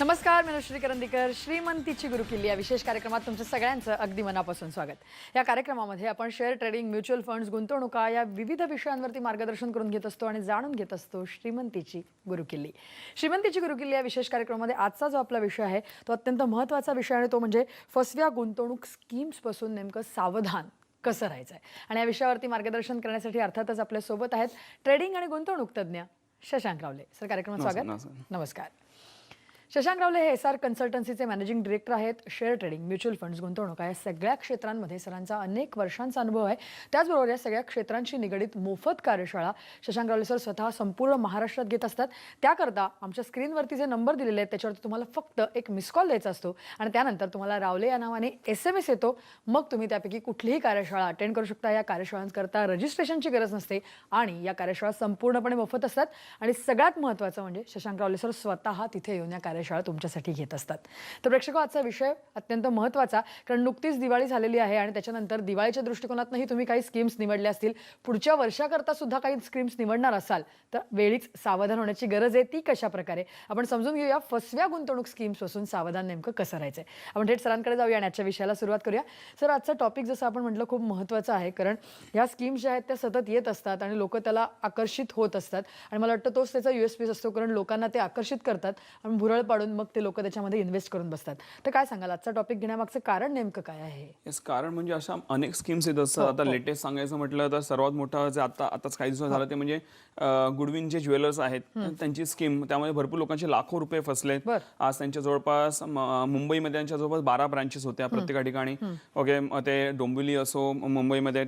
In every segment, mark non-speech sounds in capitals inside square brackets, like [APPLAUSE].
नमस्कार मी श्री करंदीकर. श्रीमंतीची गुरुकिल्ली या विशेष कार्यक्रमात तुमचं सगळ्यांचं अगदी मनापासून स्वागत. या कार्यक्रमामध्ये आपण शेअर ट्रेडिंग म्युच्युअल फंड्स गुंतवणुका या विविध विषयांवरती मार्गदर्शन करून घेत असतो आणि जाणून घेत असतो श्रीमंतीची गुरुकिल्ली. श्रीमंतीची गुरुकिल्ली या विशेष कार्यक्रमामध्ये आजचा जो आपला विषय आहे तो अत्यंत महत्त्वाचा विषय आणि तो म्हणजे फसव्या गुंतवणूक स्कीम्सपासून नेमकं सावधान कसं राहायचं आहे? आणि या विषयावरती मार्गदर्शन करण्यासाठी अर्थातच आपल्यासोबत आहेत ट्रेडिंग आणि गुंतवणूक तज्ज्ञ शशांक रावले. सर कार्यक्रमात स्वागत. नमस्कार. शशांक रावले हे एस आर कन्सल्टन्सीचे मॅनेजिंग डिरेक्टर आहेत. शेअर ट्रेडिंग म्युच्युअल फंड्स गुंतवणूक या सगळ्या क्षेत्रांमध्ये सरांचा अनेक वर्षांचा अनुभव आहे. त्याचबरोबर या सगळ्या क्षेत्रांशी निगडीत मोफत कार्यशाळा शशांक रावले सर स्वतः संपूर्ण महाराष्ट्रात घेत असतात. त्याकरता आमच्या स्क्रीनवरती जे नंबर दिलेले आहेत त्याच्यावरती तुम्हाला फक्त एक मिस कॉल द्यायचा असतो आणि त्यानंतर तुम्हाला रावले या नावाने एस एम एस येतो. मग तुम्ही त्यापैकी कुठलीही कार्यशाळा अटेंड करू शकता. या कार्यशाळांकरता रजिस्ट्रेशनची गरज नसते आणि या कार्यशाळा संपूर्णपणे मोफत असतात. आणि सगळ्यात महत्त्वाचं म्हणजे शशांक रावले सर स्वतः तिथे येऊन या कार्यशाळा तुमच्यासाठी घेत असतात. तर प्रेक्षक आजचा विषय अत्यंत महत्त्वाचा कारण नुकतीच दिवाळी झालेली आहे आणि त्याच्यानंतर दिवाळीच्या दृष्टिकोनातनंही तुम्ही काही स्कीम्स निवडल्या असतील. पुढच्या वर्षाकरता सुद्धा काही स्कीम्स निवडणार असाल तर वेळीच सावधान होण्याची गरज आहे ती कशा प्रकारे आपण समजून घेऊया फसव्या गुंतवणूक स्कीम्सपासून सावधान नेमकं कसं राहायचं आहे आपण थेट सरांकडे जाऊया आणि आजच्या विषयाला सुरुवात करूया. सर आजचा टॉपिक जसं आपण म्हटलं खूप महत्त्वाचं आहे कारण ह्या स्कीम्स ज्या आहेत त्या सतत येत असतात आणि लोक त्याला आकर्षित होत असतात. आणि मला वाटतं तोच त्याचा यू एस पीस असतो कारण लोकांना ते आकर्षित करतात. आणि भुरळ पाडून मग ते लोक त्याच्यामध्ये इन्व्हेस्ट करून बसतात. तर काय सांगाल? आजचा टॉपिक घेण्यामागचं कारण नेमकं काय आहे? येस कारण म्हणजे अशा अनेक स्कीम्स आहेत. जसं आता लेटेस्ट सांगायचं म्हटलं तर सर्वात मोठं जे आता आताच काही दिवस झालं ते म्हणजे गुडविन जे ज्वेलर्स आहेत त्यांची स्कीम त्यामध्ये भरपूर लोकांचे लाखो रुपये फसले. आज त्यांच्या जवळपास मुंबईमध्ये त्यांच्या जवळपास बारा ब्रांचेस होत्या प्रत्येका ठिकाणी. ओके ते डोंबिवली असो मुंबईमध्ये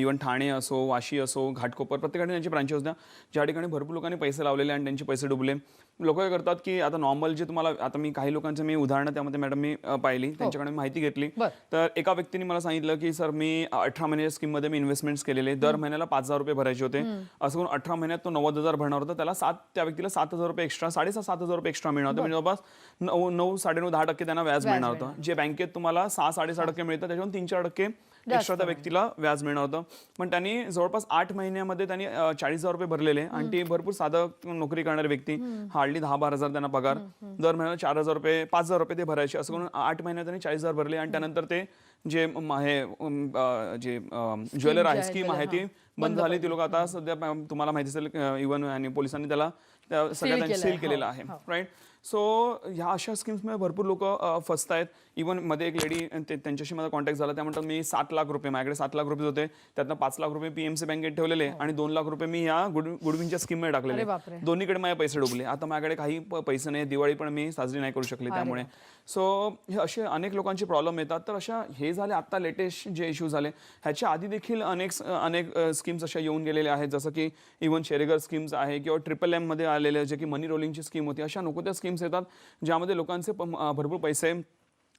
इव्हन ठाणे असो वाशी असो घाटकोपर प्रत्येक ठिकाणी त्यांची ब्रांचेस होत्या. ज्या ठिकाणी भरपूर लोकांनी पैसे लावलेले आणि त्यांचे पैसे डुबले. लोक काय करतात की आता नॉर्मल जे तुम्हाला आता मी काही लोकांचं मी उदाहरणं त्यामध्ये मॅडम मी अं, पाहिली त्यांच्याकडे मी माहिती घेतली. बर. तर एका व्यक्तीने मला सांगितलं की सर मी अठरा महिन्याच्या स्कीममध्ये मी इन्व्हेस्टमेंट्स केलेले. दर महिन्याला पाच हजार रुपये भरायचे होते. असं करून अठरा महिन्यात तो नव्वद हजार भरणार होता. त्याला सात त्या व्यक्तीला सात हजार रुपये एक्स्ट्रा साडेसात सात हजार रुपये एक्स्ट्रा मिळणार होते. म्हणजे जवळपास नऊ नऊ साडेनऊ दहा टक्के त्यांना व्याज मिळणार होतं. जे बँकेत तुम्हाला सहा साडेसहा टक्के मिळतं त्याच्यावरून तीन चार टक्के एक्स्ट्रा व्यक्तीला व्याज मिळणार होतं. पण त्यांनी जवळपास आठ महिन्यामध्ये त्यांनी चाळीस हजार रुपये भरलेले. आणि ती भरपूर साधं नोकरी करणारी व्यक्ती. हार्डली दहा बारा हजार त्यांना पगार. दर महिन्याला चार हजार रुपये पाच हजार रुपये ते भरायचे. असं करून आठ महिन्यात त्यांनी चाळीस हजार भरले. आणि त्यानंतर ते जे हे अं, जे ज्वेलर आहे आहे, स्कीम आहे ती बंद झाली. ती लोक आता सध्या तुम्हाला माहिती असेल इव्हन आणि पोलिसांनी त्याला त्या सगळ्या केलंय, सील हो, केलेलं आहे राईट सो ह्या अशा स्कीम्समध्ये भरपूर लोक फसत आहेत. इवनमध्ये एक लेडी त्यांच्याशी माझा कॉन्टॅक्ट झाला. त्या म्हणतात मी सात लाख रुपये माझ्याकडे सात लाख रुपये होते. त्यातनं पाच लाख रुपये पीएमसी बँकेत ठेवलेले आणि दोन लाख रुपये मी या गुड गुडविनच्या स्कीममध्ये टाकलेले. दोन्हीकडे माझे पैसे डुबले. आता माझ्याकडे काही पैसे नाही. दिवाळी पण मी साजरी नाही करू शकले त्यामुळे. सो हे असे अनेक लोकांचे प्रॉब्लेम येतात. तर अशा हे झाले आता लेटेस्ट जे इश्यू झाले ह्याच्या आधी देखील अनेक अनेक स्कीम्स अशा येऊन गेलेल्या आहेत. जसं की इव्हन शेरेगर स्कीम्स आहे किंवा ट्रिपल एममध्ये आलेले जे की मनी रोलिंगची स्कीम होती अशा नको त्या स्कीम्स येतात ज्यामध्ये लोकांचे भरपूर पैसे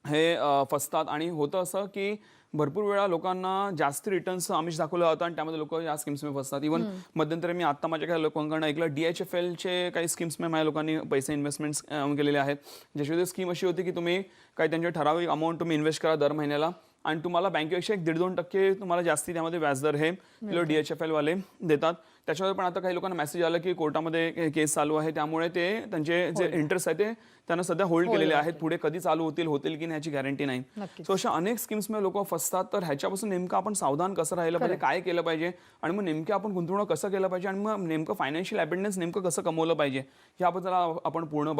हे फसतात. आणि होतं असं की भरपूर वेळा लोकांना जास्त रिटर्न्स आमिष दाखवलं जातं आणि त्यामध्ये लोक या स्कीम्समध्ये फसतात. इव्हन मध्यंतरी मी आता माझ्या काही लोकांकडनं ऐकलं डी एच एफ एलचे काही स्कीम्समध्ये माझ्या लोकांनी पैसे इन्व्हेस्टमेंट्स केलेले आहेत. ज्याच्यामध्ये स्कीम अशी होती की तुम्ही काही त्यांचे ठराविक अमाऊंट तुम्ही इन्व्हेस्ट करा दर महिन्याला आणि तुम्हाला बँकेपेक्षा एक दीड दोन टक्के तुम्हाला जास्ती त्यामध्ये व्याजदर हे डी एच एफ एलवाले देतात. त्याच्यावर पण आता काही लोकांना मेसेज आला की कोर्टामध्ये केस चालू आहे. त्यामुळे ते त्यांचे जे इंटरेस्ट आहे ते त्यांना सध्या होल्ड केलेले आहेत. पुढे कधी चालू होतील होतील की नाही याची गॅरंटी नाही. सो अशा अनेक स्कीम्समध्ये लोक फसतात. तर ह्याच्यापासून नेमकं आपण सावधान कसं राहिलं पाहिजे काय केलं पाहिजे आणि मग नेमकं आपण गुंतवणूक कसं केलं पाहिजे आणि मग नेमकं फायनान्शियल अपेंडन्स नेमकं कसं कमवलं पाहिजे याबद्दल आपण पूर्ण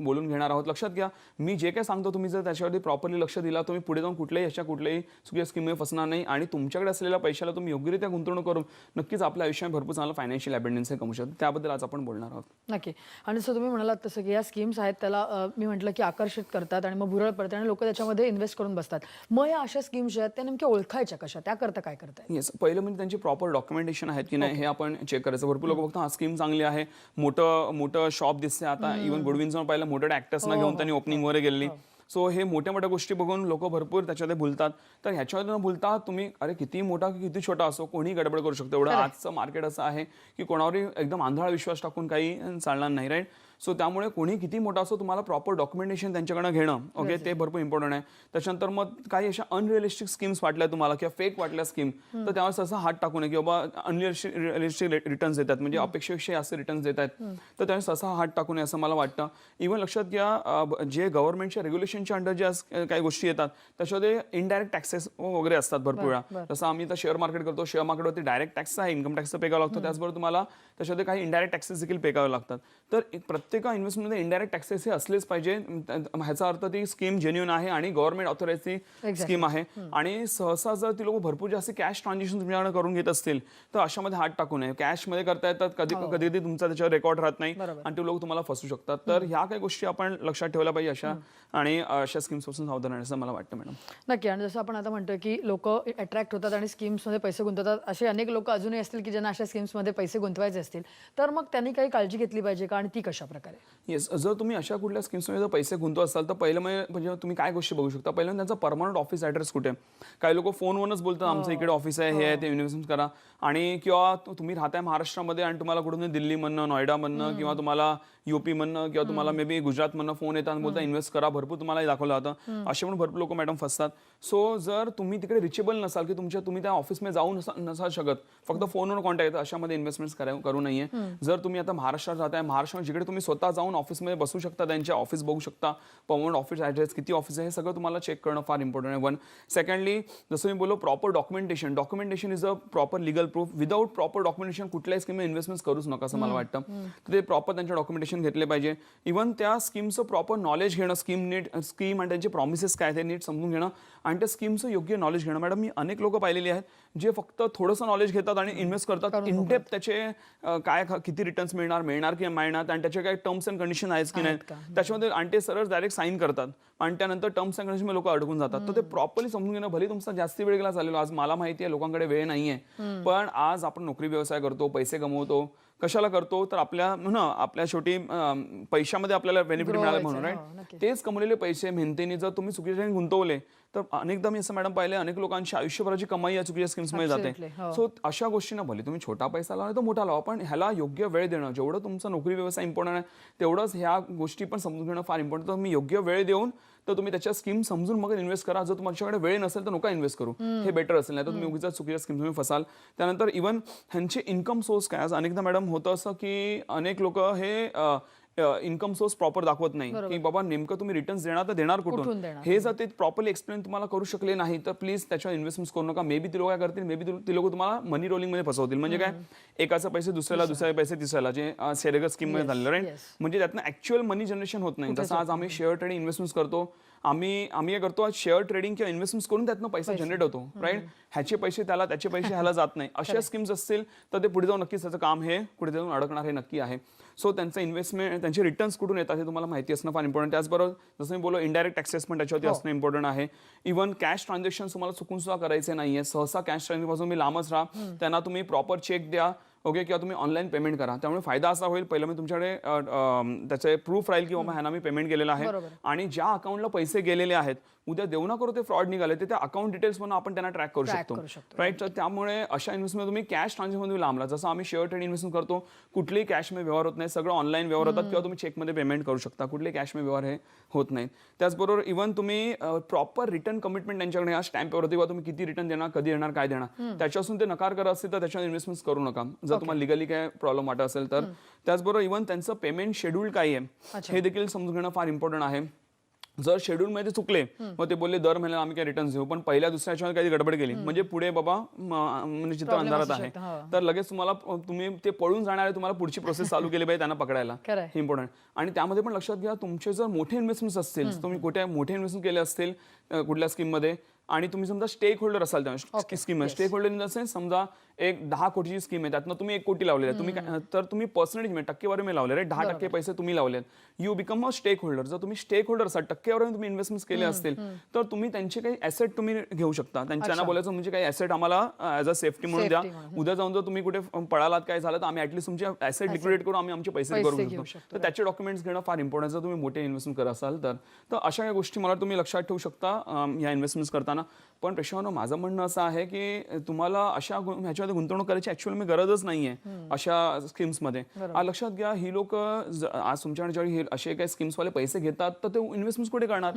बोलून घेणार आहोत. लक्षात घ्या मी जे काय सांगतो तुम्ही जर त्याच्यावरती प्रॉपरली लक्ष दिला तुम्ही पुढे जाऊन कुठल्याही अशा कुठल्याही चुकीच्या स्कीममध्ये फसणार नाही आणि तुमच्याकडे असलेल्या पैशाला तुम्ही योग्यरित्या गुंतवणूक करून नक्कीच आपल्या आयुष्यात भरपूर चांगलं फायनान्शियल अपेंडन्स हे कमवू शकतो. त्याबद्दल आज आपण बोलणार आहोत. नक्की. आणि जसं तुम्ही म्हणालात तसं की या स्कीम्स आहेत त्याला मी म्हटलं की आकर्षित करतात आणि मग भुरळ पडते आणि लोक त्याच्यामध्ये इन्व्हेस्ट करून बसतात. मग या अशा स्कीम्स ज्या आहेत त्या नेमक्या ओळखायच्या कशा? त्याकरता काय करताय? येस पहिलं म्हणजे त्यांची प्रॉपर डॉक्युमेंटेशन आहेत की नाही हे आपण चेक करायचं. भरपूर लोक बघतो हा स्कीम चांगली आहे. मोठं मोठं शॉप दिसते आता. इव्हन गुडविन पाहिलं मोठ्या ऍक्टर्सना घेऊन त्यांनी ओपनिंग वगैरे गेलेली सो हे मोठ्या मोठ्या गोष्टी बघून लोक भरपूर त्याच्यामध्ये भुलतात. तर ह्याच्यामध्ये न भुलता तुम्ही अरे किती मोठा की किती छोटा असो कोणी गडबड करू शकतो. एवढं आजचं मार्केट असं आहे की कोणावरही एकदम आंधळा विश्वास टाकून काही चालणार नाही राईट सो त्यामुळे कोणी किती मोठा असो तुम्हाला प्रॉपर डॉक्युमेंटेशन त्यांच्याकडनं घेणं ओके ते भरपूर इम्पॉर्टंट आहे. त्याच्यानंतर मग काही अशा अनरिअलिस्टिक स्कीम्स वाटल्या तुम्हाला किंवा फेक वाटल्या स्कीम तर त्यावर सहसा हात टाकू नये की बाबा अनरिअलिस्टिक रिटर्न्स देतात. म्हणजे अपेक्षेपेक्षा असे रिटर्न्स देत आहेत तर त्यावेळेस सहसा हात टाकू नये असं मला वाटतं. इव्हन लक्षात घ्या जे गव्हर्नमेंटच्या रेग्युलेशनच्या अंडर ज्या काही गोष्टी येतात त्याच्यामध्ये इनडायरेक्ट टॅक्सेस वगैरे असतात भरपूर वेळा. जसं आम्ही तर शेअर मार्केट करतो शेअर मार्केटवरती डायरेक्ट टॅक्स आहे इन्कम टॅक्स पे करावा लागतो. त्याचबरोबर तुम्हाला त्याच्यामध्ये काही इनडायरेक्ट टॅक्सेस देखील पे करावे लागतात. तर प्रत्येक इन्व्हेस्टमेंटमध्ये इनडायरेक्ट टॅक्सेस हे असलेच पाहिजे. ह्याचा अर्थ ती स्कीम जेन्युन आहे आणि गव्हर्नमेंट ऑथोराईजची स्कीम आहे. आणि सहसा जर ती लोक भरपूर जास्त कॅश ट्रान्झॅक्शन तुमच्याकडे करून घेत असतील तर अशामध्ये हात टाकू नये. कॅशमध्ये करता येतात कधी कधी कधी तुमचा त्याच्यावर रेकॉर्ड राहत नाही आणि ते लोक तुम्हाला फसू शकतात. तर ह्या काही गोष्टी आपण लक्षात ठेवल्या पाहिजे अशा. आणि अशा स्कीम्सपासून सावधान राहण्याचं मला वाटतं मॅडम नक्की. आणि जसं आपण आता म्हणतोय की लोक अट्रॅक्ट होतात आणि स्कीम्समध्ये पैसे गुंतवतात असे अनेक लोक अजूनही असतील की ज्यांना अशा स्कीम्समध्ये पैसे गुंतवायचे असतील तर मग त्यांनी काही काळजी घेतली पाहिजे का आणि ती कशा प्रकारे? येस जर तुम्ही अशा कुठल्या स्कीम्समध्ये जर पैसे गुंतवत असाल तर पहिलं म्हणजे म्हणजे तुम्ही काय गोष्टी बघू शकता? पहिलं त्यांचा परमनंट ऑफिस ॲड्रेस कुठे? आहे? काही लोक फोनवरूनच बोलतात आमचं इकडे ऑफिस आहे हे आहे ते इन्व्हेस्टमेंट करा. आणि किंवा तुम्ही राहताय महाराष्ट्रामध्ये आणि तुम्हाला कुठून दिल्लीमधनं नोएडामधनं किंवा तुम्हाला युपी मधनं किंवा तुम्हाला मे बी गुजरातमधनं फोन येतात बोलता इन्व्हेस्ट करा भरपूर तुम्हाला दाखवलं जातं. असे पण भरपूर लोक मॅडम फसतात. सो जर तुम्ही तिकडे रिचेबल नसाल की तुमच्या तुम्ही त्या ऑफिसमध्ये जाऊ नसा शकत फक्त फोनवर कॉन्टॅक्ट येतं अशामध्ये इन्व्हेस्टमेंट करा नये. जर तुम्ही आता महाराष्ट्रात राहताय महाराष्ट्रात जिकडे तुम्ही स्वतः जाऊन ऑफिसमध्ये बसू शकता त्यांचे ऑफिस बघू शकता परमनंट ऑफिस ॲड्रेस किती ऑफिस आहे हे सगळं तुम्हाला चेक करणं फार इम्पॉर्टंट आहे. वन सेकंडली जसं मी बोललो proper documentation documentation is a proper legal proof without proper documentation कुठल्याही स्कीम इन्व्हेस्टमेंट करूच नका असं मला वाटतं. ते प्रॉपर त्यांचे डॉक्युमेंटेशन घेतले पाहिजे. इव्हन त्या स्कीमचं प्रॉपर नॉलेज घेणं स्कीम नीट स्कीम आणि त्यांचे प्रॉमिसेस काय ते नीट समजून घेणं आणि त्या स्कीमचं योग्य नॉलेज घेणं. मॅडम मी अनेक लोक पाहिलेली आहेत जे फक्त थोडंसं नॉलेज घेतात आणि इन्व्हेस्ट करतात. इनडेप त्याचे काय किती रिटर्न्स मिळणार मिळणार की मिळणार आणि त्याचे काय टर्म्स अँड कंडिशन आहेत की नाही. त्याच्यामध्ये आणि ते सरळ डायरेक्ट साईन करतात. आणि त्यानंतर टर्म्स अँड कंडिशन लोक अडकून जातात. तर ते प्रॉपरली समजून घेणं भले तुमचा जास्ती वेळ गेला चालेल आज मला माहिती आहे लोकांकडे वेळ नाहीये. पण आज आपण नोकरी व्यवसाय करतो पैसे कमवतो कशाला करतो तर आपल्या ना आपल्या शेवटी पैशामध्ये आपल्याला बेनिफिट मिळालं म्हणून हो, राईट नक्कीच. तेच कमवलेले पैसे मेहनतीने जर तुम्ही चुकीच्या ठिकाणी गुंतवले तर अनेकदा मी असं मॅडम पाहिले अनेक लोकांची आयुष्यभराची कमाई या चुकीच्या स्कीम्समध्ये जाते हो. सो अशा गोष्टींना भले तुम्ही छोटा पैसा लावा तो मोठा लावा पण ह्याला योग्य वेळ देणं जेवढं तुमचा नोकरी व्यवसाय इम्पॉर्टंट आहे तेवढंच ह्या गोष्टी पण समजून घेणं फार इम्पॉर्टंट तर मी योग्य वेळ देऊन तर तुम्ही त्याच्या स्कीम समजून मग इन्व्हेस्ट करा. जर तुमच्याकडे वेळ नसेल तर नका इन्व्हेस्ट करू. हे बेटर असेल नाही तर तुम्ही उगीच चुकीच्या स्कीम तुम्ही फसाल. त्यानंतर इव्हन ह्यांचे इन्कम सोर्स काय? आज अनेकदा मॅडम होतं असं की अनेक लोक हे इन्कम सोर्स प्रॉपर दाखवत नाही. की बाबा नेमकं तुम्ही रिटर्न्स देणार तर देणार कुठून? हे जर ते प्रॉपरली एक्सप्लेन तुम्हाला करू शकले नाही तर प्लीज त्याच्यावर इन्व्हेस्टमेंट करू नका. मे बी ती लोक काय करतील मे बी ती लोक तुम्हाला मनी रोलिंगमध्ये फसवतील. म्हणजे काय? एकाचे पैसे दुसऱ्याला दुसऱ्या पैसे तिसऱ्याला जे सेरेगस स्कीममध्ये झालेलं राईट. म्हणजे त्यातनं ऍक्च्युअल मनी जनरेशन होत नाही. जसं आज आम्ही शेअर ट्रेडिंग इन्व्हेस्टमेंट करतो आम्ही आम्ही काय करतो शेअर ट्रेडिंग किंवा इन्व्हेस्टमेंट करून त्यातनं पैसा जनरेट होतो राईट ह्याचे पैसे त्याला त्याचे पैसे ह्याला जात नाही. [LAUGHS] अशा स्कीम्स असतील तर ते पुढे जाऊन नक्कीच त्याचं काम हे पुढे जाऊन अडकणार हे नक्की आहे. सो त्यांचं इन्व्हेस्टमेंट त्यांचे रिटर्न्स कुठून येतात हे तुम्हाला माहिती असणं फार इम्पॉर्टंट त्याचबरोबर जसं मी बोलो इनडायरेक्ट टॅक्सेस पण त्याच्यावरती असणं इम्पॉर्टंट आहे. इव्हन कॅश ट्रान्झॅक्शन तुम्हाला चुकून सुद्धा करायचे नाहीये. सहसा कॅश ट्रान्झॅक्शनपासून मी लांबच राहा. त्यांना तुम्ही प्रॉपर चेक द्या. ओके किंवा तुम्ही ऑनलाईन पेमेंट करा त्यामुळे फायदा असा होईल पहिलं मी तुमच्याकडे त्याचे प्रूफ राहील की बाबा ह्यांना मी पेमेंट केलेलं आहे. आणि ज्या अकाउंटला पैसे गेलेले आहेत उद्या देऊ ना करू ते फ्रॉड निघाले ते त्या अकाउंट डिटेल्स म्हणून आपण त्यांना ट्रॅक करू शकतो. राईट तर त्यामुळे अशा इन्व्हेस्टमेंट तुम्ही कॅश ट्रान्झॅक्शन लांबला जसं आम्ही शेअर ट्रेड इन्व्हेस्टमेंट करतो कुठलेही कॅशमध्ये व्यवहार होत नाही सगळं ऑनलाईन व्यवहार होतात किंवा तुम्ही चेकमध्ये पेमेंट करू शकता. कुठले कॅशमध्ये व्यवहार हे होत नाहीत त्याचबरोबर इव्हन तुम्ही प्रॉपर रिटर्न कमिटमेंट त्यांच्याकडे या स्टॅम्पवर होती किंवा तुम्ही किती रिटर्न देणार कधी देणार काय देणार त्याच्यापासून ते नकार करत असतील तर त्याच्यावर इन्व्हेस्टमेंट करू नका. जर तुम्हाला लिगली काय प्रॉब्लेम वाटत असेल तर. त्याचबरोबर इव्हन त्यांचं पेमेंट शेड्यूल काय आहे हे देखील समजून घेणं फार इम्पॉर्टंट आहे. जर शेड्यूल मध्ये चुकले मग ते बोलले दर महिन्याला आम्ही काय रिटर्न देऊ. पण पहिल्या दुसऱ्या याच्यामध्ये काही गडबड केली. म्हणजे पुढे बाबा म्हणजे चित्र अंधारात आहे. हो. तर लगेच तुम्हाला तुम्ही ते पळून जाणारे तुम्हाला पुढची प्रोसेस चालू केली पाहिजे त्यांना पकडायला. [LAUGHS] हे इम्पॉर्टंट आणि त्यामध्ये पण लक्षात घ्या तुमचे जर मोठे इन्व्हेस्टमेंट असतील तुम्ही कुठे मोठे इन्व्हेस्टमेंट केले असतील कुठल्या स्कीममध्ये आणि तुम्ही समजा स्टेक होल्डर असाल त्या scheme stakeholder in the sense समजा एक दहा कोटीची स्कीम आहे त्यातनं तुम्ही एक कोटी लावलेला आहे. तुम्ही काय- तर तुम्ही पर्सेंटेज म्हणजे टक्केवारी मी लावले दहा टक्के पैसे तुम्ही लावलेत. You become a stakeholder जर तुम्ही स्टेक होल्डर असाल टक्केवारी तुम्ही इन्व्हेस्टमेंट केले असतील तर तुम्ही त्यांचे काही ऍसेट तुम्ही घेऊ शकता. त्यांच्या त्यांना बोलायचं म्हणजे काही ऍसेट आम्हाला ऍज अ सेफ्टी म्हणून द्या. Safety म्हणून. उद्या जाऊन जर तुम्ही कुठे पळालात काय झालं तर आम्ही ऍटलीस्ट तुमचे ऍसेट लिक्विडेट करून आम्ही आमचे पैसे पैसे करू घेऊ शकतो शकतो, तर त्याचे डॉक्युमेंट्स घेणं फार इम्पॉर्टंट जर तुम्ही मोठे इन्व्हेस्टमेंट करत असाल तर. तर अशा काही गोष्टी मला तुम्ही लक्षात ठेवू शकता अम, या इन्व्हेस्टमेंट्स करताना. पण पेशवानो माझं म्हणणं असं आहे की तुम्हाला अशा ह्याच्यामध्ये गुंतवणूक करायची ऍक्च्युअली मी गरजच नाहीये अशा स्कीम्समध्ये. आ, लक्षात घ्या ही लोक आज तुमच्याकडे ज्यावेळी असे काही स्कीम्सवाले पैसे घेतात तर ते इन्व्हेस्टमेंट कुठे करणार?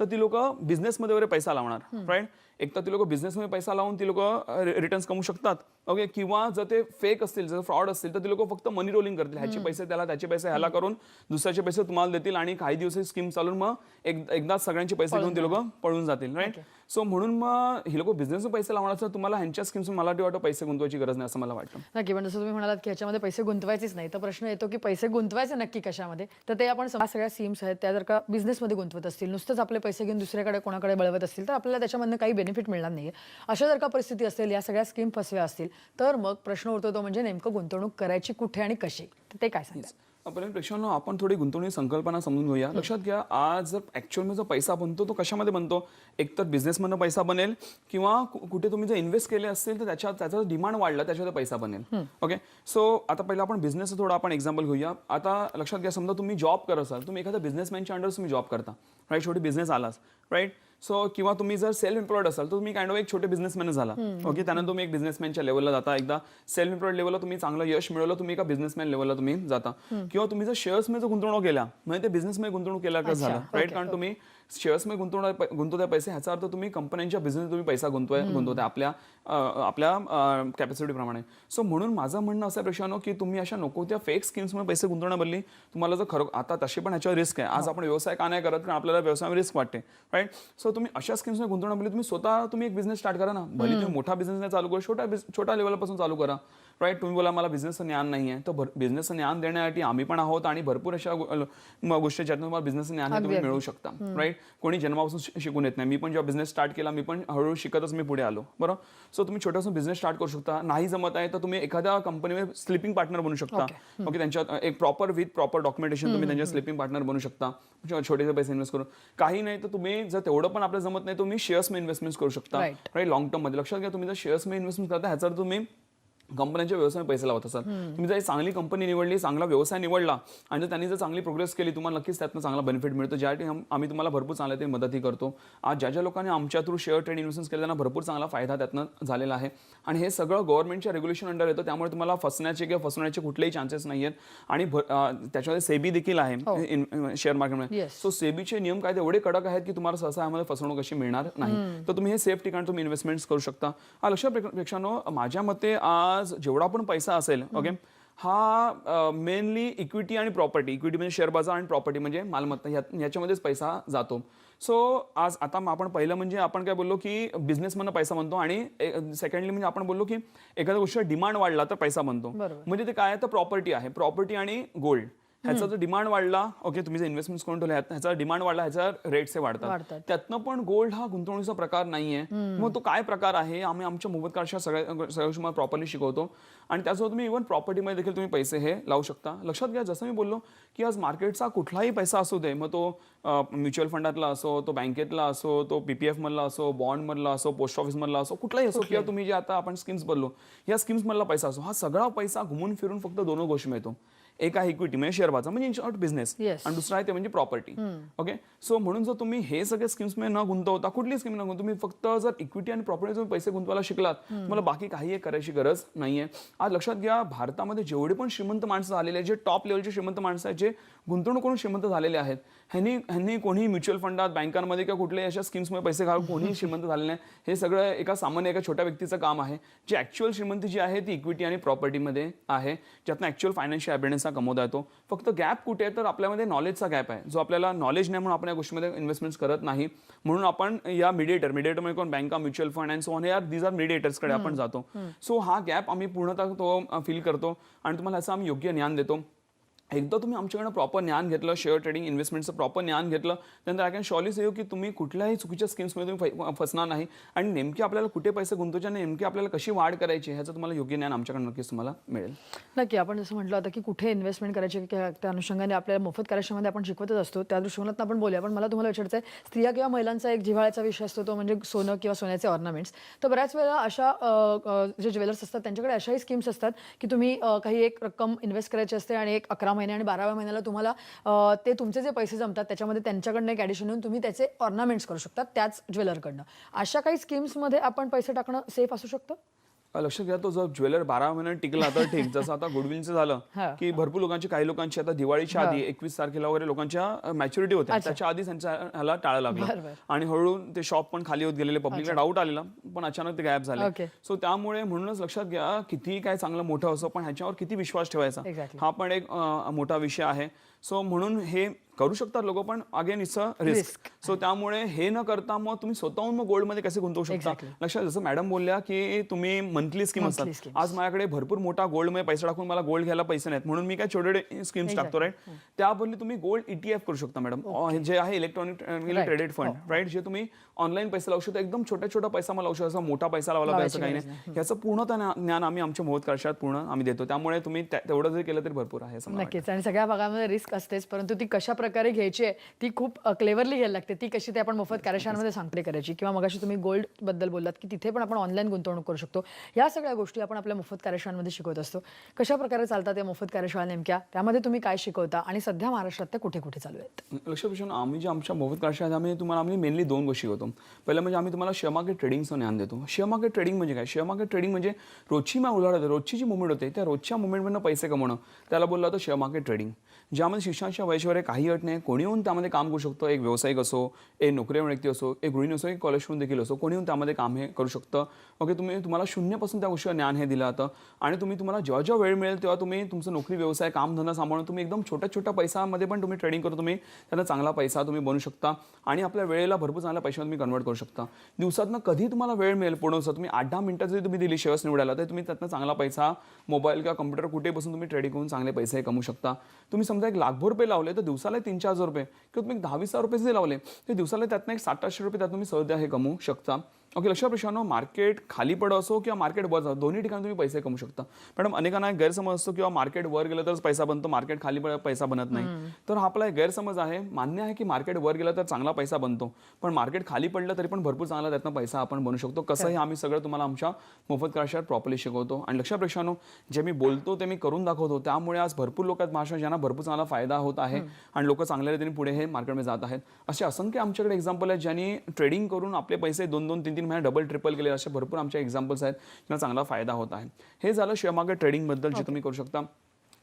तर ती लोक बिझनेसमध्ये वगैरे पैसा लावणार राईट एक तर ती लोक बिझनेसमध्ये पैसा लावून ती लोक रिटर्न्स कमवू शकतात. ओके किंवा जर ते फेक असतील जर फ्रॉड असतील तर ती लोक फक्त मनी रोलिंग करतील. ह्याचे पैसे त्याला त्याचे पैसे ह्याला करून दुसऱ्याचे पैसे तुम्हाला देतील आणि काही दिवस स्कीम चालून मग एक एकदा सगळ्यांचे पैसे घेऊन ते लोक पळून जातील राईट सो म्हणून मग ही लोक बिझनेस पैसे लावणार तुम्हाला ह्यांच्या स्कीम्स मला वाटतं पैसे गुंतवायची गरज नाही असं मला वाटतं. नक्की. पण जसं तुम्ही म्हणालात की ह्याच्यामध्ये पैसे गुंतवायचेच नाही तर प्रश्न येतो की पैसे गुंतवायचे नक्की कशामध्ये? तर ते आपण सगळ्या स्कीम्स आहेत त्या जर का बिझनेसमध्ये गुंतवत असतील नुसतंच आपले पैसे घेऊन दुसऱ्याकडे कोणाकडे बळवत असतील तर आपल्याला त्याच्यामधनं काही बेनिफिट मिळणार नाही अशा जर का परिस्थिती असेल या सगळ्या स्कीम फसव्या असतील तर मग प्रश्न उरतो तो म्हणजे नेमकं गुंतवणूक करायची कुठे आणि कशी? ते काय सांगतात? आपण प्रेक्षकांनो आपण थोडी गुंतवणूक संकल्पना समजून घेऊया. लक्षात घ्या आज जर ऍक्च्युअल जो पैसा बनतो तो कशामध्ये बनतो? एक तर बिझनेसमधनं पैसा बनेल किंवा कुठे तुम्ही जर इन्व्हेस्ट केले असतील तर त्याच्यात त्याचा डिमांड वाढला त्याच्यात पैसा बनेल. ओके सो आता पहिला आपण बिझनेस थोडा आपण एक्झाम्पल घेऊया. आता लक्षात घ्या समजा तुम्ही जॉब करत असाल तुम्ही एखाद्या बिझनेसमॅनच्या अंडर तुम्ही जॉब करता. राईट छोटी बिझनेस आलास राईट सो किंवा तुम्ही जर सेल्फ एम्प्लॉईड असाल तर तुम्ही काइंड ऑफ एक छोटे बिझनेसमॅन झाला. ओके त्यानंतर तुम्ही एक बिझनेसमॅनच्या लेवलला जाता. एकदा सेल्फ एम्प्लॉईड लेवलला तुम्ही चांगलं यश मिळवलं तुम्ही एका बिझनेसमॅन लेवलला तुम्ही जाता. किंवा तुम्ही जर शेअर्समध्ये जर गुंतवणूक केल्या म्हणजे ते बिझनेसमध्ये गुंतवणूक कसं झालं राईट कारण तुम्ही शेअर्समध्ये गुंतवणार गुंतवताय पैसे ह्याचा अर्थ तुम्ही कंपन्यांच्या बिझनेस तुम्ही पैसा गुंतवाय गुंतवताय. आपल्या आपल्या कॅपॅसिटी प्रमाणे. सो म्हणून माझं म्हणणं असं प्रेक्षानो की तुम्ही अशा नको त्या फेक स्कीम्समध्ये पैसे गुंतवण्याबद्दली तुम्हाला जर खरं आता तसे पण ह्याच्यावर रिस्क आहे. आज आपण व्यवसाय का नाही करत कारण आपल्याला व्यवसायामध्ये रिस्क वाटते राईट सो तुम्ही अशा स्कीम्समध्ये गुंतवण्याबद्दली तुम्ही स्वतः तुम्ही एक बिझनेस स्टार्ट करा ना. भले तुम्ही मोठा बिझनेस नाही चालू करा छोट्या business- छोट्या लेवलपासून चालू करा राईट तुम्ही बोला मला बिझनेसचं ज्ञान नाही आहे तर बिझनेसचं ज्ञान देण्यासाठी आम्ही पण आहोत आणि भरपूर अशा गोष्टी ज्यातून तुम्हाला बिझनेसचं ज्ञान तुम्ही मिळवू शकता राईट कोणी जन्मापासून शिकून येत नाही. मी पण जेव्हा बिझनेस स्टार्ट केला मी पण हळूहळू शिकतच मी पुढे आलो. बरोबर? सो तुम्ही छोटासा बिझनेस स्टार्ट करू शकता. नाही जमत आहे तर तुम्ही एखाद्या कंपनीमध्ये स्लिपिंग पार्टनर बनू शकता. ओके त्यांच्यात एक प्रॉपर विथ प्रॉपर डॉक्युमेंटेशन तुम्ही त्यांच्या स्लिपिंग पार्टनर बनू शकता. छो- छोटेसे पैसे इन्व्हेस्ट करून. काही नाही तर तुम्ही जर तेवढं पण आपल्याला जमत नाही तुम्ही शेअर्समध्ये इन्व्हेस्टमेंट करू शकता. राईट लॉंग टर्ममध्ये. लक्षात घ्या तुम्ही जर शेअर्समध्ये इन्व्हेस्टमेंट करता ह्याचा तुम्ही कंपन्यांच्या व्यवसायात पैसे लावत असाल तुम्ही जर चांगली कंपनी निवडली चांगला व्यवसाय निवडला आणि जर त्यांनी जर चांगली प्रोग्रेस केली तुम्हाला नक्कीच त्यातनं चांगला बेनिफिट मिळतो. ज्यासाठी आम- आम्ही तुम्हाला भरपूर चांगल्या ते मदतही करतो. आज ज्या ज्या लोकांनी आमच्या थ्रू शेअर ट्रेड इन्व्हेस्टमेंट केले त्यांना भरपूर चांगला फायदा त्यातनं झालेला आहे. आणि हे सगळं गव्हर्नमेंटच्या रेग्युलेशन अंडर येतं त्यामुळे तुम्हाला फसण्याचे किंवा फसवण्याचे कुठलेही चान्सेस नाही आहेत. आणि त्याच्यामध्ये सेबी देखील आहे शेअर मार्केटमध्ये. सो सेबीचे नियम कायदे एवढे कडक आहेत की तुम्हाला सहसा यामध्ये फसवणूक अशी मिळणार नाही. तर तुम्ही हे सेफ ठिकाणी तुम्ही इन्व्हेस्टमेंट करू शकता. लक्षात प्रेक्ष- प्रेक्षांनो माझ्या मते आज जेवढा पण पैसा असेल ओके हा मेनली इक्विटी आणि प्रॉपर्टी इक्विटी म्हणजे शेअर बाजार आणि प्रॉपर्टी म्हणजे मालमत्ता ह्याच्यामध्येच पैसा जातो. सो आज आता आपण पहिलं म्हणजे आपण काय बोललो की बिझनेसमधनं पैसा बनतो आणि सेकंडली म्हणजे आपण बोललो की एखाद्या गोष्टीचा डिमांड वाढला तर पैसा बरोबर. म्हणजे ते काय तर प्रॉपर्टी आहे. प्रॉपर्टी आणि गोल्ड ह्याचा जर डिमांड वाढला ओके तुम्ही जे इन्व्हेस्टमेंट करून ठेवले ह्याचा डिमांड वाढला ह्याचा रेट्स वाढतात. त्यातनं पण गोल्ड हा गुंतवणुकीचा प्रकार नाहीये. मग तो काय प्रकार आहे आम्ही आमच्या मोबत कारच्या सगळ्या सगळ्या प्रॉपरली शिकवतो. आणि त्यासोबत तुम्ही इव्हन प्रॉपर्टीमध्ये देखील तुम्ही पैसे हे लावू शकता. लक्षात घ्या जसं मी बोललो की आज मार्केटचा कुठलाही पैसा असू दे मग तो म्युच्युअल फंडातला असो तो बँकेतला असो तो पीपीएफ मधला असो बॉन्ड मधला असो पोस्ट ऑफिस मधला असो कुठलाही असो किंवा तुम्ही जे आता आपण स्कीम्स बोललो या स्कीम्स मधला पैसा असो हा सगळा पैसा घुमून फिरून फक्त दोन गोष्टी मिळतो. एक आहे इक्विटी म्हणजे शेअर बाजार म्हणजे इन शॉर्ट बिझनेस Yes. आणि दुसरा आहे ते म्हणजे प्रॉपर्टी ओके सो म्हणून जर तुम्ही हे सगळे स्कीम्समध्ये न गुंतवता कुठली स्कीम न गुंतवता तुम्ही फक्त जर इक्विटी आणि प्रॉपर्टी तुम्ही पैसे गुंतवायला शिकलात मला बाकी काही एक करायची गरज नाहीये. आज लक्षात घ्या भारतामध्ये जेवढे पण श्रीमंत माणसं झालेले आहेत जे टॉप लेवलचे श्रीमंत माणसं आहेत जे गुंतवणूक करून श्रीमंत झालेले आहेत ह्यांनी ह्यांनी कोणीही म्युच्युअल फंडात बँकांमध्ये किंवा कुठल्याही अशा स्कीम्समध्ये पैसे घालून कोणीही श्रीमंत झालेले नाही. हे सगळं एका सामान्य एका छोट्या व्यक्तीचं काम आहे. जी ऍक्च्युअल श्रीमंती जी आहे ती इक्विटी आणि प्रॉपर्टीमध्ये आहे. ज्यातनं ऍक्च्युअल फायनान्शियल ॲबिडन्स हा कमवता येतो. फक्त गॅप कुठे आहे तर आपल्यामध्ये नॉलेजचा गॅप आहे. जो आपल्याला नॉलेज नाही म्हणून आपण या गोष्टीमध्ये इन्व्हेस्टमेंट करत नाही. म्हणून आपण या मिडिएटर मिडिएटर म्हणजे कोण? बँका mutual fund and so on या दीज आर मिडिएटर्सकडे आपण जातो. सो हा गॅप आम्ही पूर्णतः तो फील करतो. आणि तुम्हाला असं आम्ही योग्य ज्ञान देतो. एकदा तुम्ही आमच्याकडनं प्रॉपर ज्ञान घेतलं शेअर ट्रेडिंग इन्व्हेस्टमेंटचं प्रॉपर ज्ञान घेतलं त्यानंतर आय कॅन शॉली से की तुम्ही कुठल्याही चुकीच्या स्कीम्समध्ये तुम्ही फसणार नाही. आणि नेमके आपल्याला कुठे पैसे गुंतवायचे आणि नेमके आपल्याला कशी वाढ करायची ह्याचं तुम्हाला योग्य ज्ञान आमच्याकडे नक्कीच तुम्हाला मिळेल. नक्की आपण जसं म्हटलं होतं की कुठे इन्व्हेस्टमेंट करायची की त्या अनुषंगाने आपल्याला मोफत कार्यक्रमामध्ये आपण शिकवतच असतो. त्या दृष्टिकोनात आपण बोलूया पण मला तुम्हाला विचारायचं आहे स्त्रिया किंवा महिलांचा एक जिव्हाळ्याचा विषय असतो तो म्हणजे सोनं किंवा सोन्याचे ऑर्नामेंट्स तर बऱ्याच वेळा अशा जे ज्वेलर्स असतात त्यांच्याकडे अशाही स्कीम्स असतात की तुम्ही काही एक रक्कम इन्व्हेस्ट करायची असते आणि एक अकरा महिने आणि बाराव्या महिन्याला तुम्हाला ते तुमचे जे पैसे जमतात त्याच्यामध्ये त्यांच्याकडनं एक ॲडिशन येऊन तुम्ही त्याचे ऑर्नामेंट्स करू शकता त्याच ज्वेलरकडनं अशा काही स्कीम्समध्ये आपण पैसे टाकणं सेफ असू शकतं? लक्षात घ्या तो जर ज्वेलर बारा महिने टिकला तर ठीक. [LAUGHS] जसं आता गुडविलचं झालं. की भरपूर लोकांची काही लोकांची आता दिवाळीच्या आधी एकवीस तारखेला वगैरे लोकांच्या मॅच्युरिटी होत्या. त्याच्या आधी त्यांच्या ह्याला टाळा लागला. आणि हळूहळू ते शॉप पण खाली होत गेलेले. पब्लिकला डाऊट आलेला पण अचानक ते गायब झाले. सो त्यामुळे म्हणूनच लक्षात घ्या किती काय चांगलं मोठं असो पण ह्याच्यावर किती विश्वास ठेवायचा. हा पण एक मोठा विषय आहे. सो म्हणून हे करू शकतात लोक पण again it's a risk so त्यामुळे हे न करता मग तुम्ही स्वतःहून मग गोल्डमध्ये कसे गुंतवू शकता. लक्षात जसं मॅडम बोलल्या की तुम्ही मंथली स्कीम असतात. आज माझ्याकडे भरपूर मोठा गोल्डमध्ये पैसा टाकून मला गोल्ड घ्यायला पैसे नाहीत. म्हणून मी काय छोटे स्कीम्स टाकतो राईट त्या बदली तुम्ही गोल्ड ईटीएफ करू शकता मॅडम जे आहे इलेक्ट्रॉनिक ट्रेडेड फंड राईट जे तुम्ही ऑनलाईन पैसे लावू शकता. एकदम छोट्या छोटा पैसा मला लावू शकता. असं मोठा पैसा लावला पाहिजे काही नाही. याचं पूर्णतः ज्ञा- ज्ञान आम्ही आमच्या मोहत कर्षात पूर्ण आम्ही देतो. त्यामुळे तुम्ही तेवढं जरी केलं तरी भरपूर आहे नक्कीच. आणि सगळ्या भागामध्ये रिस्क असतेच. परंतु ती कशा प्रकारे घ्यायची आहे ती खूप क्लेवरली घ्यायला लागते. ती कशी ते आपण मोफत कार्यशाळांमध्ये सांगते करायची. किंवा मगाशी तुम्ही गोल्डबद्दल बोललात की तिथे पण आपण ऑनलाईन गुंतवणूक करू शकतो. या सगळ्या गोष्टी आपण आपल्या मोफत कार्यशाळांमध्ये शिकवत असतो. कशा प्रकारे चालतात या मोफत कार्यशाळा नेमक्या? त्यामध्ये तुम्ही काय शिकवता? आणि सध्या महाराष्ट्रात त्या कुठे कुठे चालू आहेत? लक्ष आम्ही जे आमच्या मोफत आहेत आम्ही तुम्हाला आम्ही मेनली दोन गोष्टी शिकवतो. पहिलं म्हणजे आम्ही तुम्हाला शेअर मार्केट ट्रेडिंगचं ज्ञान देतो. शेअर मार्केट ट्रेडिंग म्हणजे काय? शेअर मार्केट ट्रेडिंग म्हणजे रोजची मग उलाढ होते रोजची जी मुवमेंट होते त्या रोजच्या मुवमेंटमधनं पैसे कमवणं. त्याला बोललं होतं शेअर मार्केट ट्रेडिंग ज्यामध्ये शिक्षणाच्या वयशावर काही अट नाही. कोणी येऊन त्यामध्ये काम करू शकतो? एक व्यावसायिक असो एक नोकरी व्यक्ती असो एक गृहिणी असो एक कॉलेज देखील असो कोणी येऊन त्यामध्ये काम हे करू शकतं? ओके तुम्ही तुम्हाला शून्यपासून त्या गोष्टीवर ज्ञान हे दिलं जातं. आणि तुम्ही तुम्हाला जेव्हा जेव्हा वेळ मिळेल तेव्हा तुम्ही तुमचं नोकरी व्यवसाय कामधंदा सांभाळून तुम्ही एकदम छोट्या छोट्या पैशामध्ये पण तुम्ही ट्रेडिंग करून तुम्ही त्याला चांगला पैसा तुम्ही बनवू शकता. आणि आपल्या वेळेला भरपूर चांगल्या पैशामध्ये तुम्ही कन्वर्ट करू शकता. दिवसातनं कधी तुम्हाला वेळ मिळेल पूर्ण दिवसात? तुम्ही आठ दहा मिनटात जरी तुम्ही दिली शेअर्स निवडायला तर तुम्ही त्यातनं चांगला पैसा मोबाईल किंवा कम्प्युटर कुठे बसून तुम्ही ट्रेडिंग करून चांगले पैसे कमवू शकता. तुम्ही समजा एक लाखभर रुपये लावले तर दिवसाला तीन चार हजार रुपये. किंवा तुम्ही दहा वीस हजार रुपये जे लावले ते दिवसाला त्यातनं एक साठ आठशे रुपये त्यात तुम्ही सहज हे कमवू शकता. ओके लक्षात प्रश्न मार्केट खाली पड असो किंवा मार्केट वर जाओ दोन्ही ठिकाणी तुम्ही पैसे कमवू शकता. मॅडम अनेकांना गैरसमज असतो किंवा मार्केट वर गेलं तरच पैसा बनतो मार्केट खाली पड पैसा बनत नाही. तर हा आपला एक गैरसमज आहे. मान्य आहे की मार्केट वर गेलं तर चांगला पैसा बनतो. पण मार्केट खाली पडलं तरी पण भरपूर चांगला त्यातनं पैसा आपण बनवू शकतो. कसंही आम्ही सगळं तुम्हाला आमच्या मोफत क्लाशात प्रॉपरली शिकवतो. आणि लक्षात प्रेक्षानो जे मी बोलतो ते मी करून दाखवतो. त्यामुळे आज भरपूर लोक आहेत महाराष्ट्रात ज्यांना भरपूर चांगला फायदा होत आहे आणि लोक चांगल्या रीतीने पुढे हे मार्केटमध्ये जात आहेत. असे असंख्य आमच्याकडे एक्झाम्पल आहेत ज्यांनी ट्रेडिंग करून आपले पैसे दोन दोन तीन तीन महिने डबल ट्रिपल केले असे भरपूर आमचे एक्झाम्पल्स आहेत ज्यांना चांगला फायदा होत आहे. हे झालं शेअर मार्केट ट्रेडिंगबद्दल जे तुम्ही करू शकता.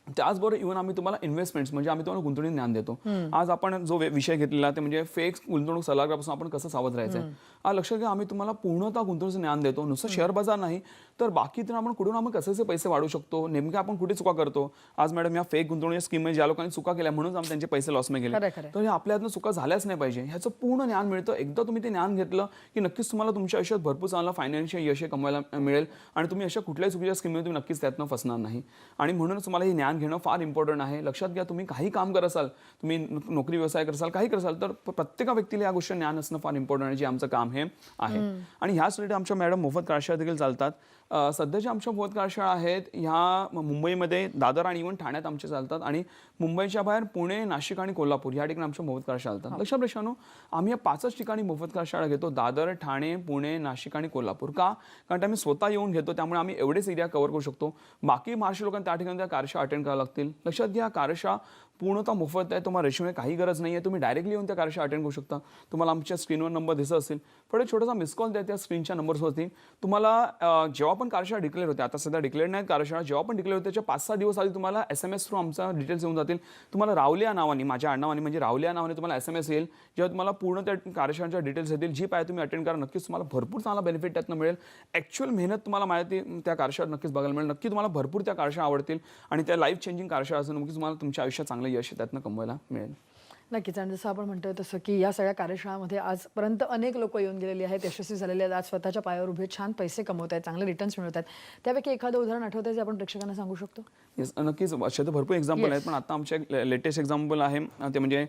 त्याचबरोबर इव्हन आम्ही तुम्हाला इन्व्हेस्टमेंट्स म्हणजे आम्ही तुम्हाला गुंतवणूक ज्ञान देतो. आज आपण जो विषय घेतलेला ते म्हणजे फेक गुंतवणूक सल्लागारापासून आपण कसं सावध राहायचं आज लक्षात घ्या आम्ही तुम्हाला पूर्णतः गुंतवणूकीचं ज्ञान देतो. नुसतं शेअर बाजार नाही तर बाकी तर आपण कुठून आपण कसे पैसे वाढू शकतो? नेमके आपण कुठे चुका करतो? आज मॅडम या फेक गुंतवणूक स्कीम ज्या लोकांनी चुका केल्या म्हणून आम्ही त्यांचे पैसे लॉसमध्ये गेले. तर हे आपल्या हातनं चुका झाल्याच नाही पाहिजे. ह्याचं पूर्ण ज्ञान मिळतं. एकदा तुम्ही ते ज्ञान घेतलं की नक्कीच तुम्हाला तुमच्या आयुष्यात भरपूर चांगला फायनान्शियल यश कमवायला मिळेल आणि तुम्ही अशा कुठल्याही चुकीच्या स्कीममध्ये तुम्ही नक्कीच त्यातनं फसणार नाही. आणि म्हणूनच तुम्हाला हे ज्ञान घेणं फार इम्पॉर्टंट आहे. लक्षात घ्या तुम्ही काही काम करत असाल तुम्ही नोकरी व्यवसाय करत असाल काही करत असाल तर प्रत्येक व्यक्तीला या गोष्टी ज्ञान असणं फार इम्पॉर्टंट आहे जे आमचं काम हे आहे. आणि ह्यासाठी आमच्या मॅडम मोफत कार्यशाळा देखील चालतात. अ, सध्याच्या आमच्या मोफत कार्यशाळा आहेत ह्या मुंबईमध्ये दादर आणि इव्हन ठाण्यात आमचे चालतात आणि मुंबईच्या बाहेर पुणे नाशिक आणि कोल्हापूर या ठिकाणी आमच्या मोफत कार्यशाळा चालतात लक्षात प्रश्नो आम्ही या पाचच ठिकाणी मोफत कार्यशाळा घेतो दादर ठाणे पुणे नाशिक आणि कोल्हापूर. का? कारण आम्ही स्वतः येऊन घेतो त्यामुळे आम्ही एवढेच एरिया कव्हर करू शकतो. बाकी महाराष्ट्र लोकांना त्या ठिकाणी त्या कार्यशाळा अटेंड कराव्या लागतील. लक्षात घ्या कार्यशाळा पूर्णतः मोफत आहे तुम्हाला रेशमे काही गरज नाही आहे तुम्ही डायरेक्टली येऊन त्या कार्यशाळा अटेंड करू शकता. तुम्हाला आमच्या स्क्रीनवर नंबर दिसत असेल. पुढे छोटासा मिस कॉल द्या त्या स्क्रीनच्या नंबर्सवरती तुम्हाला जेव्हा पण कार्यशाळा डिक्लेअर होते आता सध्या डिक्लेअर नाही कार्यशाळा जेव्हा पण डिक्लेअर होते त्याच्या पाच सहा दिवस आधी तुम्हाला एस एम एस थ्रू आमचा डिटेल्स येऊन जातील. तुम्हाला रावल्या नावाने माझ्या आडनावाने म्हणजे रावल्या नावाने तुम्हाला एस एम एस येईल. जेव्हा तुम्हाला पूर्ण त्या कार्यशाळांच्या डिटेल्स येतील जी पाहिजे तुम्ही अटेंड करा नक्कीच तुम्हाला भरपूर चांगला बेनिफिट त्यातनं मिळेल. ॲक्च्युअल मेहनत तुम्हाला माहिती त्या कार्यशाळेत नक्कीच बघायला मिळेल. नक्की तुम्हाला भरपूर त्या कार्यशाळा आवडतील. आणि त्या लाईफ चेंजिंग कार्यशाळा असेल नक्कीच तुम्हाला तुमच्या आयुष्यात चांगलं यश त्यातनं कमवायला मिळेल. नक्कीच. आणि जसं आपण म्हणतोय तसं की या सगळ्या कार्यशाळामध्ये आजपर्यंत अनेक लोक येऊन गेलेली आहेत यशस्वी झालेले आहेत. आज स्वतःच्या पायावर उभे छान पैसे कमवत आहेत चांगले रिटर्न्स मिळत आहेत. त्यापैकी एखादं उदाहरण आठवतंय जे आपण प्रेक्षकांना सांगू शकतो? येस नक्कीच. असे तर भरपूर एक्झाम्पल आहेत पण आता आमचे एक लेटेस्ट एक्झाम्पल आहे ते म्हणजे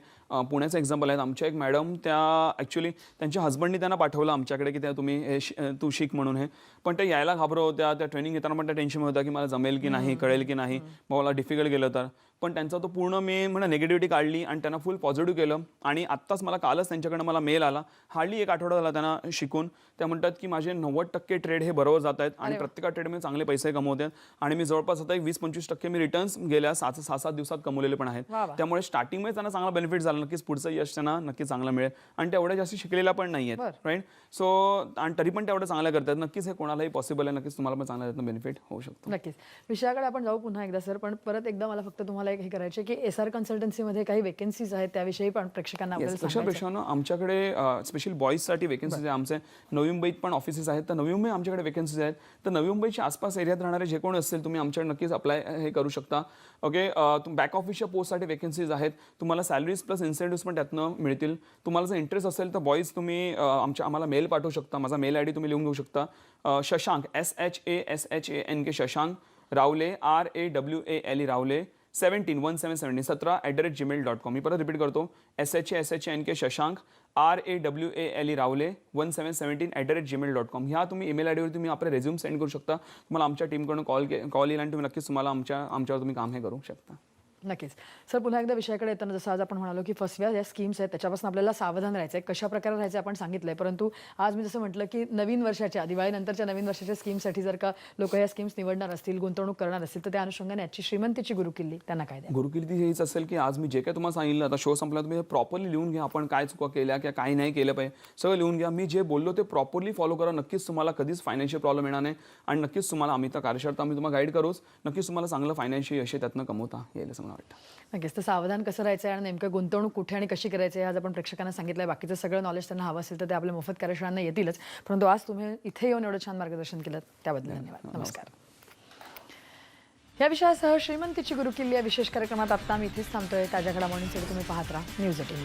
पुण्याचं एक्झाम्पल आहेत आमच्या एक मॅडम त्या ॲक्च्युली त्यांच्या हस्बंडनी त्यांना पाठवलं आमच्याकडे की त्या तुम्ही हे तू शिक म्हणून हे. पण त्या यायला घाबरत होत्या त्या ट्रेनिंग घेताना पण त्या टेन्शन होत्या की मला जमेल की नाही कळेल की नाही. मग मला डिफिकल्ट गेलं तर. पण त्यांचा तो पूर्ण मी म्हणा निगेटिव्हिटी काढली आणि त्यांना फुल पॉझिटिव्ह केलं. आणि आत्ताच मला कालच त्यांच्याकडनं मला मेल आला. हार्डली एक आठवडा झाला त्यांना शिकून. त्या म्हणतात की माझे नव्वद टक्के ट्रेड हे बरोबर जात आहेत आणि प्रत्येक ट्रेडमध्ये चांगले पैसे कमवत आणि मी जवळपास आता एक वीस पंचवीस टक्के मी रिटर्न्स गेल्या सात सहा सात दिवसात कमवलेले पण आहेत. त्यामुळे स्टार्टिंगमध्ये त्यांना चांगला बेनिफिट झाला. नक्कीच पुढचं यश त्यांना नक्की चांगलं मिळेल. आणि तेवढ्या जास्त शिकलेला पण नाही आहेत. राईट सो आणि तरी पण तेवढं चांगलं करतात. नक्कीच हे कोणालाही पॉसिबल आहे. नक्कीच तुम्हाला पण चांगला त्यातनं बेनिफिट होऊ शकतो. नक्कीच. विषयाकडे आपण जाऊ पुन्हा एकदा सर. पण परत एकदा मला फक्त तुम्हाला एक हे करायचे की एस आर कन्सल्टन्सीमध्ये काही वेकन्सीज आहेत त्याविषयी पण प्रेक्षकांना आपल्याला. पेक्षानं आमच्याकडे स्पेशल बॉईजसाठी वेकन्सीज आहे. आमचे नवी मुंबईत पण ऑफिसेस आहेत. तर नवी मुंबई आमच्याकडे वेकन्सीज आहेत. तर नवी मुंबईच्या आसपास एरियात राहणारे जे कोण असतील तुम्ही आमच्याकडे नक्कीच अप्लाय हे करू शकता. ओके बॅक ऑफिसच्या पोस्टसाठी वेकन्सीज आहेत. तुम्हाला सॅलरीज प्लस इन्सेंटिव्स पण त्यातनं मिळतील. तुम्हाला जर इंटरेस्ट असेल तर बॉईज तुम्ही आमच्या आम्हाला मेल पाठवू शकता. माझा मेल आय डी तुम्ही लिहून घेऊ शकता. Shashank S H A S H A N K Shashank Rawale R A W A L E Rawale. Seventeen one seven seventeen सतरा at the rate Gmail dot com मी परत repeat करतो S H S H N K Shashank R A W A L E Rawale one seven seventeen at the rate Gmail dot com ह्या तुम्ही email I डीवर तुम्ही आपले resume send करू शकता तुम्हाला आमच्या टीमकडून कॉल के कॉल येईल आणि तुम्ही नक्कीच तुम्हाला आमच्या आमच्यावर तुम्ही काम हे करू शकता नक्कीच. सर पुन्हा एकदा विषयाकडे येताना जसं आज आपण म्हणालो की फसव्या ज्या स्कीम्स आहेत त्याच्यापासून आपल्याला सावधान राहायचं आहे कशा प्रकारे राहायचं आपण सांगितलंय. परंतु आज मी जसं म्हटलं की नवीन वर्षाच्या दिवाळीनंतरच्या नवीन वर्षाच्या स्कीमसाठी जर का लोक या स्कीम्स निवडणार असतील गुंतवणूक करणार असतील तर त्या अनुषंगाने याची श्रीमंतीची गुरुकिल्ली त्यांना काय गुरुकिल्ली गुरुकीर्ती हेच असेल की आज मी जे काय तुम्हाला सांगितलं आता शो संपला तुम्ही प्रॉपरली लिहून घ्या आपण काय चुका केल्या किंवा काय नाही केलं पाहिजे सगळं लिहून घ्या. मी जे बोललो ते प्रॉपरली फॉलो करा. नक्कीच तुम्हाला कधीच फायनान्शियल प्रॉब्लेम येणार नाही आणि नक्कीच तुम्हाला आम्ही तर कार्यशाळा आम्ही तुम्हाला गाईड करूच. नक्कीच तुम्हाला चांगलं फायनान्शियल यश त्यातनं कमवता येईल समजा वाटतं नक्कीच तर सावधान कसं राहायचं आहे आणि नेमकं गुंतवणूक कुठे आणि कशी करायची आहे आज आपण प्रेक्षकांना सांगितलं आहे बाकीचं सगळं नॉलेज त्यांना हवं असेल तर ते आपल्या मोफत कार्यशाळांना येतीलच. परंतु आज तुम्ही इथे येऊन एवढं छान मार्गदर्शन केलं त्याबद्दल धन्यवाद. नमस्कार. या विषयासह श्रीमंतीची गुरुकिल्ली या विशेष कार्यक्रमात आता आम्ही इथेच थांबतोय. ताज्या घडामोडींसाठी तुम्ही पाहत राहा. News eighteen